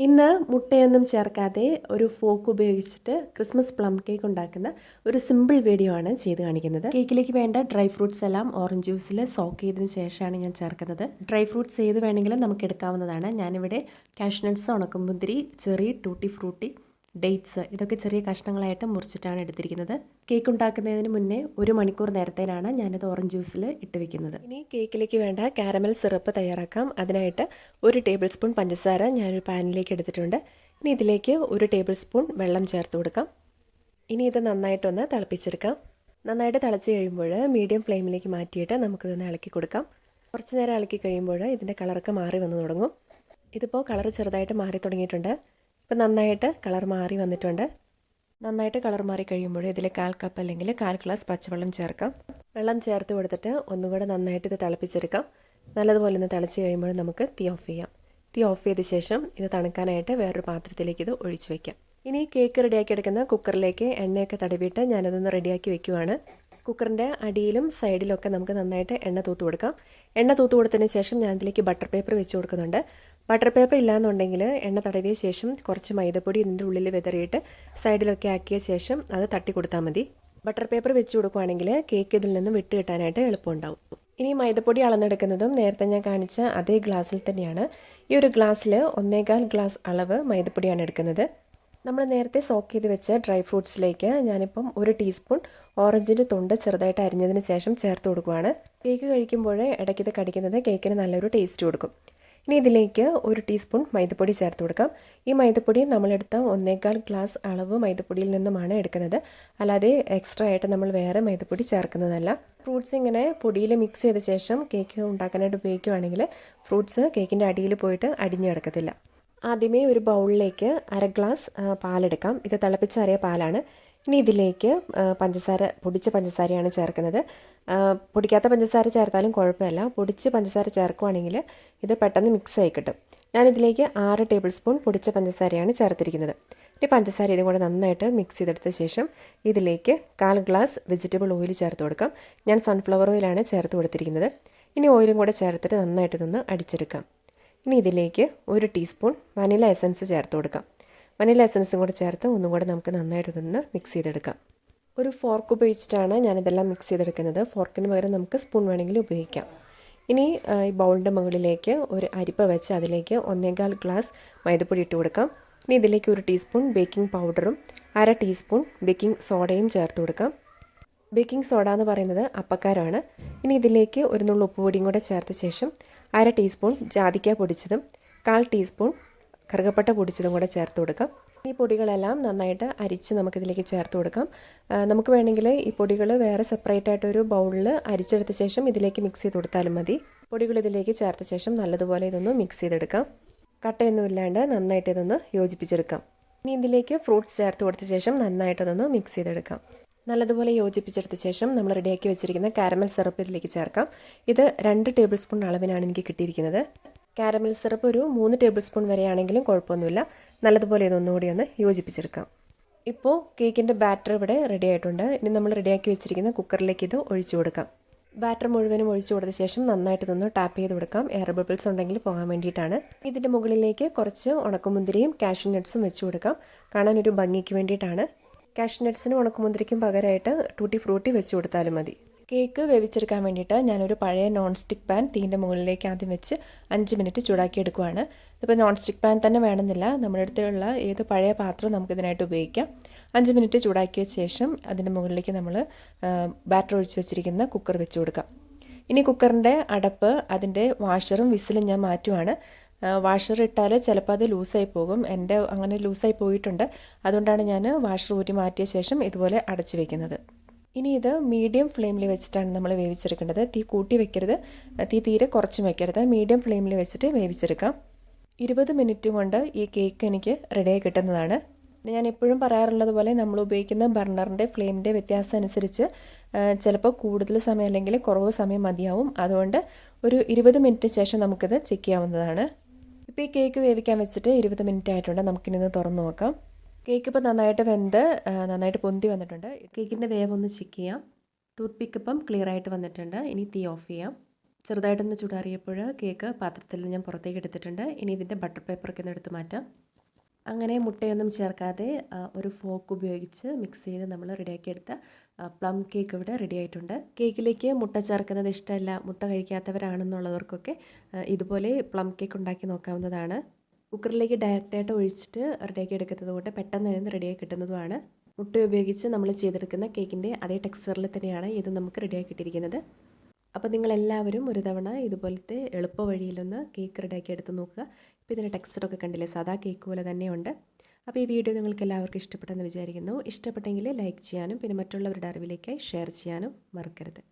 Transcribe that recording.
ഇന്ന് മുട്ടയൊന്നും ചേർക്കാതെ ഒരു ഫോക്ക് ഉപയോഗിച്ചിട്ട് ക്രിസ്മസ് പ്ലം കേക്ക് ഉണ്ടാക്കുന്ന ഒരു സിമ്പിൾ വീഡിയോ ആണ് ചെയ്ത് കാണിക്കുന്നത്. കേക്കിലേക്ക് വേണ്ട ഡ്രൈ ഫ്രൂട്ട്സ് എല്ലാം ഓറഞ്ച് ജ്യൂസിൽ സോക്ക് ചെയ്തതിന് ശേഷമാണ് ഞാൻ ചേർക്കുന്നത്. ഡ്രൈ ഫ്രൂട്ട്സ് ഏത് വേണമെങ്കിലും നമുക്ക് എടുക്കാവുന്നതാണ്. ഞാനിവിടെ കാഷ്നട്ട്സ് ഉണക്കമുന്തിരി ചെറി ടൂട്ടി ഫ്രൂട്ടി ഡേറ്റ്സ് ഇതൊക്കെ ചെറിയ കഷ്ണങ്ങളായിട്ട് മുറിച്ചിട്ടാണ് എടുത്തിരിക്കുന്നത്. കേക്ക് ഉണ്ടാക്കുന്നതിന് മുന്നേ ഒരു മണിക്കൂർ നേരത്തേനാണ് ഞാനത് ഓറഞ്ച് ജ്യൂസിൽ ഇട്ട് വെക്കുന്നത്. ഇനി കേക്കിലേക്ക് വേണ്ട കാരമൽ സിറപ്പ് തയ്യാറാക്കാം. അതിനായിട്ട് ഒരു ടേബിൾ സ്പൂൺ പഞ്ചസാര ഞാനൊരു പാനിലേക്ക് എടുത്തിട്ടുണ്ട്. ഇനി ഇതിലേക്ക് ഒരു ടേബിൾ സ്പൂൺ വെള്ളം ചേർത്ത് കൊടുക്കാം. ഇനി ഇത് നന്നായിട്ടൊന്ന് തിളപ്പിച്ചെടുക്കാം. നന്നായിട്ട് തിളച്ച് കഴിയുമ്പോൾ മീഡിയം ഫ്ലെയിമിലേക്ക് മാറ്റിയിട്ട് നമുക്കിതൊന്ന് ഇളക്കി കൊടുക്കാം. കുറച്ച് നേരം ഇളക്കി കഴിയുമ്പോൾ ഇതിന്റെ കളറൊക്കെ മാറി വന്ന് തുടങ്ങും. ഇതിപ്പോൾ കളർ ചെറുതായിട്ട് മാറി തുടങ്ങിയിട്ടുണ്ട്. ഇപ്പം നന്നായിട്ട് കളർ മാറി വന്നിട്ടുണ്ട്. നന്നായിട്ട് കളർ മാറി കഴിയുമ്പോൾ ഇതിൽ കാൽ കപ്പ് അല്ലെങ്കിൽ കാൽ ഗ്ലാസ് പച്ചവെള്ളം ചേർക്കാം. വെള്ളം ചേർത്ത് കൊടുത്തിട്ട് ഒന്നുകൂടെ നന്നായിട്ട് ഇത് തിളപ്പിച്ചെടുക്കാം. നല്ലതുപോലെ ഒന്ന് തിളച്ച് കഴിയുമ്പോൾ നമുക്ക് തീ ഓഫ് ചെയ്യാം. തീ ഓഫ് ചെയ്ത ശേഷം ഇത് തണുക്കാനായിട്ട് വേറൊരു പാത്രത്തിലേക്ക് ഇത് ഒഴിച്ചു വയ്ക്കാം ഇനി കേക്ക് റെഡിയാക്കി എടുക്കുന്ന കുക്കറിലേക്ക് എണ്ണയൊക്കെ തടവിയിട്ട് ഞാനതൊന്ന് റെഡിയാക്കി വെക്കുവാണ്. കുക്കറിന്റെ അടിയിലും സൈഡിലൊക്കെ നമുക്ക് നന്നായിട്ട് എണ്ണ തൂത്ത് കൊടുക്കാം. എണ്ണ തൂത്ത് കൊടുത്തതിന് ശേഷം ഞാനതിലേക്ക് ബട്ടർ പേപ്പർ വെച്ച് കൊടുക്കുന്നുണ്ട്. ബട്ടർ പേപ്പർ ഇല്ലാന്നുണ്ടെങ്കിൽ എണ്ണ തടവിയ ശേഷം കുറച്ച് മൈദപ്പൊടി ഇതിന്റെ ഉള്ളിൽ വിതറിയിട്ട് സൈഡിലൊക്കെ ആക്കിയ ശേഷം അത് തട്ടി കൊടുത്താൽ മതി. ബട്ടർ പേപ്പർ വെച്ച് കൊടുക്കുവാണെങ്കിൽ കേക്ക് ഇതിൽ നിന്ന് വിട്ട് കിട്ടാനായിട്ട് എളുപ്പമുണ്ടാവും. ഇനി മൈദപ്പൊടി അളന്നെടുക്കുന്നതും നേരത്തെ ഞാൻ കാണിച്ച അതേ ഗ്ലാസ്സിൽ തന്നെയാണ്. ഈ ഒരു ഗ്ലാസ്സിൽ ഒന്നേകാൽ ഗ്ലാസ് അളവ് മൈദപ്പൊടിയാണ് എടുക്കുന്നത്. നമ്മൾ നേരത്തെ സോക്ക് ചെയ്ത് വെച്ച ഡ്രൈ ഫ്രൂട്ട്സിലേക്ക് ഞാനിപ്പം ഒരു ടീസ്പൂൺ ഓറഞ്ചിന്റെ തൊണ്ട് ചെറുതായിട്ട് അരിഞ്ഞതിന് ശേഷം ചേർത്ത് കൊടുക്കുവാണ്. കേക്ക് കഴിക്കുമ്പോൾ ഇടയ്ക്കിത് കടിക്കുന്നത് കേക്കിന് നല്ലൊരു ടേസ്റ്റ് കൊടുക്കും. ഇനി ഇതിലേക്ക് ഒരു ടീസ്പൂൺ മൈദപ്പൊടി ചേർത്ത് കൊടുക്കാം. ഈ മൈദപ്പൊടി നമ്മളെടുത്ത ഒന്നേകാൽ ഗ്ലാസ് അളവ് മൈദപ്പൊടിയിൽ നിന്നുമാണ് എടുക്കുന്നത്. അല്ലാതെ എക്സ്ട്രാ ആയിട്ട് നമ്മൾ വേറെ മൈദപ്പൊടി ചേർക്കുന്നതല്ല. ഫ്രൂട്ട്സ് ഇങ്ങനെ പൊടിയിൽ മിക്സ് ചെയ്ത ശേഷം കേക്ക് ഉണ്ടാക്കാനായിട്ട് ഉപയോഗിക്കുകയാണെങ്കിൽ ഫ്രൂട്ട്സ് കേക്കിന്റെ അടിയിൽ പോയിട്ട് അടിഞ്ഞു കിടക്കത്തില്ല. ആദ്യമേ ഒരു ബൗളിലേക്ക് അര ഗ്ലാസ് പാലെടുക്കാം. ഇത് തിളപ്പിച്ചറിയ പാലാണ്. ഇനി ഇതിലേക്ക് പഞ്ചസാര പൊടിച്ച പഞ്ചസാരയാണ് ചേർക്കുന്നത്. പൊടിക്കാത്ത പഞ്ചസാര ചേർത്താലും കുഴപ്പമില്ല. പൊടിച്ച് പഞ്ചസാര ചേർക്കുവാണെങ്കിൽ ഇത് പെട്ടെന്ന് മിക്സ് ആയി കിട്ടും. ഞാനിതിലേക്ക് ആറ് ടേബിൾ സ്പൂൺ പൊടിച്ച പഞ്ചസാരയാണ് ചേർത്തിരിക്കുന്നത്. ഇനി പഞ്ചസാര ഇതും കൂടെ നന്നായിട്ട് മിക്സ് ചെയ്തെടുത്ത ശേഷം ഇതിലേക്ക് കാൽ ഗ്ലാസ് വെജിറ്റബിൾ ഓയിൽ ചേർത്ത് കൊടുക്കാം. ഞാൻ സൺഫ്ലവർ ഓയിലാണ് ചേർത്ത് കൊടുത്തിരിക്കുന്നത്. ഇനി ഓയിലും കൂടെ ചേർത്തിട്ട് നന്നായിട്ട് ഇതൊന്ന് അടിച്ചെടുക്കാം. ഇനി ഇതിലേക്ക് ഒരു ടീസ്പൂൺ വനില എസൻസ് ചേർത്ത് കൊടുക്കാം. വനില എസൻസും കൂടെ ചേർത്ത് ഒന്നും കൂടെ നമുക്ക് നന്നായിട്ട് ഇതൊന്ന് മിക്സ് ചെയ്തെടുക്കാം. ഒരു ഫോർക്ക് ഉപയോഗിച്ചിട്ടാണ് ഞാനിതെല്ലാം മിക്സ് ചെയ്തെടുക്കുന്നത്. ഫോർക്കിന് പകരം നമുക്ക് സ്പൂൺ വേണമെങ്കിൽ ഉപയോഗിക്കാം. ഇനി ഈ ബൗളിന്റെ മുകളിലേക്ക് ഒരു അരിപ്പ വെച്ച് അതിലേക്ക് ഒന്നേകാൽ ഗ്ലാസ് മൈദപ്പൊടി ഇട്ട് കൊടുക്കാം. ഇനി ഇതിലേക്ക് ഒരു ടീസ്പൂൺ ബേക്കിംഗ് പൗഡറും അര ടീസ്പൂൺ ബേക്കിംഗ് സോഡയും ചേർത്ത് കൊടുക്കാം. ബേക്കിംഗ് സോഡ എന്ന് പറയുന്നത് അപ്പക്കാരമാണ് ഇനി ഇതിലേക്ക് ഒരു നുള്ളു ഉപ്പുപൊടിയും കൂടെ ചേർത്ത ശേഷം അര ടീസ്പൂൺ ജാതിക്ക പൊടിച്ചതും കാൽ ടീസ്പൂൺ കറുകപ്പട്ട പൊടിച്ചതും കൂടെ ചേർത്ത് കൊടുക്കാം. ഈ പൊടികളെല്ലാം നന്നായിട്ട് അരിച്ച് നമുക്കിതിലേക്ക് ചേർത്ത് കൊടുക്കാം. നമുക്ക് വേണമെങ്കിൽ ഈ പൊടികൾ വേറെ സെപ്പറേറ്റ് ആയിട്ട് ഒരു ബൗളിൽ അരിച്ചെടുത്ത ശേഷം ഇതിലേക്ക് മിക്സ് ചെയ്ത് കൊടുത്താലും മതി. പൊടികൾ ഇതിലേക്ക് ചേർത്ത ശേഷം നല്ലതുപോലെ ഇതൊന്ന് മിക്സ് ചെയ്തെടുക്കാം. കട്ടയൊന്നും ഇല്ലാണ്ട് നന്നായിട്ട് ഇതൊന്ന് യോജിപ്പിച്ചെടുക്കാം. ഇനി ഇതിലേക്ക് ഫ്രൂട്ട്സ് ചേർത്ത് കൊടുത്ത ശേഷം നന്നായിട്ടതൊന്ന് മിക്സ് ചെയ്തെടുക്കാം. നല്ലതുപോലെ യോജിപ്പിച്ചെടുത്ത ശേഷം നമ്മൾ റെഡിയാക്കി വെച്ചിരിക്കുന്ന കാരമൽ സിറപ്പ് ഇതിലേക്ക് ചേർക്കാം. ഇത് രണ്ട് ടേബിൾ സ്പൂൺ അളവിനാണ് എനിക്ക് കിട്ടിയിരിക്കുന്നത്. കാരമൽ സിറപ്പ് ഒരു മൂന്ന് ടേബിൾ സ്പൂൺ വരെയാണെങ്കിലും കുഴപ്പമൊന്നുമില്ല. നല്ലതുപോലെ ഇതൊന്നുകൂടി ഒന്ന് യോജിപ്പിച്ചെടുക്കാം. ഇപ്പോൾ കേക്കിന്റെ ബാറ്റർ ഇവിടെ റെഡി ആയിട്ടുണ്ട്. ഇനി നമ്മൾ റെഡിയാക്കി വെച്ചിരിക്കുന്ന കുക്കറിലേക്ക് ഇത് ഒഴിച്ചു കൊടുക്കാം. ബാറ്റർ മുഴുവനും ഒഴിച്ചു കൊടുത്ത ശേഷം നന്നായിട്ട് ഇതൊന്ന് ടാപ്പ് ചെയ്ത് കൊടുക്കാം. എയർ ബബിൾസ് ഉണ്ടെങ്കിൽ പോകാൻ വേണ്ടിയിട്ടാണ്. ഇതിന്റെ മുകളിലേക്ക് കുറച്ച് ഉണക്കമുന്തിരിയും കാഷ്യൂ നട്ട്സും വെച്ച് കൊടുക്കാം. കാണാൻ ഒരു ഭംഗിക്ക് വേണ്ടിയിട്ടാണ്. കാഷ്നട്ട്സിനും ഉണക്കമുന്തിരിക്കും പകരമായിട്ട് ടൂട്ടി ഫ്രൂട്ടി വെച്ച് കൊടുത്താലും മതി. കേക്ക് വേവിച്ചെടുക്കാൻ വേണ്ടിയിട്ട് ഞാനൊരു പഴയ നോൺ സ്റ്റിക്ക് പാൻ തീന്റെ മുകളിലേക്ക് ആദ്യം വെച്ച് അഞ്ച് മിനിറ്റ് ചൂടാക്കി ഇപ്പോൾ നോൺ സ്റ്റിക്ക് പാൻ തന്നെ വേണമെന്നില്ല. നമ്മുടെ അടുത്തുള്ള ഏത് പഴയ പാത്രം നമുക്കിതിനായിട്ട് ഉപയോഗിക്കാം. അഞ്ച് മിനിറ്റ് ചൂടാക്കിയ ശേഷം അതിന്റെ മുകളിലേക്ക് നമ്മൾ ബാറ്റർ ഒഴിച്ച് വെച്ചിരിക്കുന്ന കുക്കർ വെച്ച് കൊടുക്കാം. ഇനി കുക്കറിന്റെ അടപ്പ് അതിന്റെ വാഷറും വിസിലും ഞാൻ മാറ്റുവാണ്. വാഷർ ഇട്ടാൽ ചിലപ്പോൾ അത് ലൂസായി പോകും. എന്റെ അങ്ങനെ ലൂസായി പോയിട്ടുണ്ട്. അതുകൊണ്ടാണ് ഞാൻ വാഷർ ഊരി മാറ്റിയ ശേഷം ഇതുപോലെ അടച്ചു വെക്കുന്നത്. ഇനി ഇത് മീഡിയം ഫ്ലെയിമിൽ വെച്ചിട്ടാണ് നമ്മൾ വേവിച്ചെടുക്കേണ്ടത്. തീ കൂട്ടി വെക്കരുത്. തീ തീരെ കുറച്ച് വെക്കരുത്. മീഡിയം ഫ്ലെയിമിൽ വെച്ചിട്ട് വേവിച്ചെടുക്കാം. ഇരുപത് മിനിറ്റ് കൊണ്ട് ഈ കേക്ക് എനിക്ക് റെഡിയായി കിട്ടുന്നതാണ്. ഞാൻ എപ്പോഴും പറയാറുള്ളത് പോലെ നമ്മൾ ഉപയോഗിക്കുന്ന ബർണറിന്റെ ഫ്ലെയിമിന്റെ വ്യത്യാസം അനുസരിച്ച് ചിലപ്പോൾ കൂടുതൽ സമയം അല്ലെങ്കിൽ കുറവ് സമയം മതിയാവും. അതുകൊണ്ട് ഒരു ഇരുപത് മിനിറ്റ് ശേഷം നമുക്കിത് ചെക്ക് ചെയ്യാവുന്നതാണ്. ഇപ്പോൾ ഈ കേക്ക് വേവിക്കാൻ വെച്ചിട്ട് ഇരുപത് മിനിറ്റ് ആയിട്ടുണ്ട്. നമുക്കിനി തുറന്ന് നോക്കാം. കേക്ക് ഇപ്പോൾ നന്നായിട്ട് വെന്ത് നന്നായിട്ട് പൊന്തി വന്നിട്ടുണ്ട്. കേക്കിന്റെ വേവ് ഒന്ന് ചെക്ക് ചെയ്യാം. ടൂത്ത് പിക്ക് ഇപ്പം ക്ലിയർ ആയിട്ട് വന്നിട്ടുണ്ട്. ഇനി തീ ഓഫ് ചെയ്യാം. ചെറുതായിട്ടൊന്ന് ചൂടാറിയപ്പോൾ കേക്ക് പാത്രത്തിൽ ഞാൻ പുറത്തേക്ക് എടുത്തിട്ടുണ്ട്. ഇനി ഇതിന്റെ ബട്ടർ പേപ്പറൊക്കെ ഒന്ന് എടുത്ത് മാറ്റാം. അങ്ങനെ മുട്ടയൊന്നും ചേർക്കാതെ ഒരു ഫോക്ക് ഉപയോഗിച്ച് മിക്സ് ചെയ്ത് നമ്മൾ റെഡിയാക്കി എടുത്ത ആ, പ്ലം കേക്ക് ഇവിടെ റെഡി ആയിട്ടുണ്ട്. കേക്കിലേക്ക് മുട്ട ചേർക്കുന്നത് ഇഷ്ടമല്ല. മുട്ട കഴിക്കാത്തവരാണെന്നുള്ളവർക്കൊക്കെ ഇതുപോലെ പ്ലം കേക്ക് ഉണ്ടാക്കി നോക്കാവുന്നതാണ്. കുക്കറിലേക്ക് ഡയറക്റ്റായിട്ട് ഒഴിച്ചിട്ട് റെഡിയാക്കി എടുക്കുന്നത് കൊണ്ട് പെട്ടെന്ന് തന്നെ റെഡിയായി കിട്ടുന്നതുമാണ്. മുട്ട ഉപയോഗിച്ച് നമ്മൾ ചെയ്തെടുക്കുന്ന കേക്കിന്റെ അതേ ടെക്സ്ചറിൽ തന്നെയാണ് ഇത് നമുക്ക് റെഡിയാക്കി ഇട്ടിരിക്കുന്നത്. അപ്പോൾ നിങ്ങളെല്ലാവരും ഒരു തവണ ഇതുപോലത്തെ എളുപ്പ വഴിയിലൊന്ന് കേക്ക് റെഡിയാക്കി എടുത്ത് നോക്കുക. ഇപ്പോൾ ഇതിന്റെ ടെക്സ്ചറൊക്കെ കണ്ടില്ലേ? സാധാ കേക്ക് പോലെ തന്നെയുണ്ട്. അപ്പോൾ ഈ വീഡിയോ നിങ്ങൾക്ക് എല്ലാവർക്കും ഇഷ്ടപ്പെട്ടെന്ന് വിചാരിക്കുന്നു. ഇഷ്ടപ്പെട്ടെങ്കിൽ ലൈക്ക് ചെയ്യാനും പിന്നെ മറ്റുള്ളവരുടെ അറിവിലേക്കായി ഷെയർ ചെയ്യാനും മറക്കരുത്.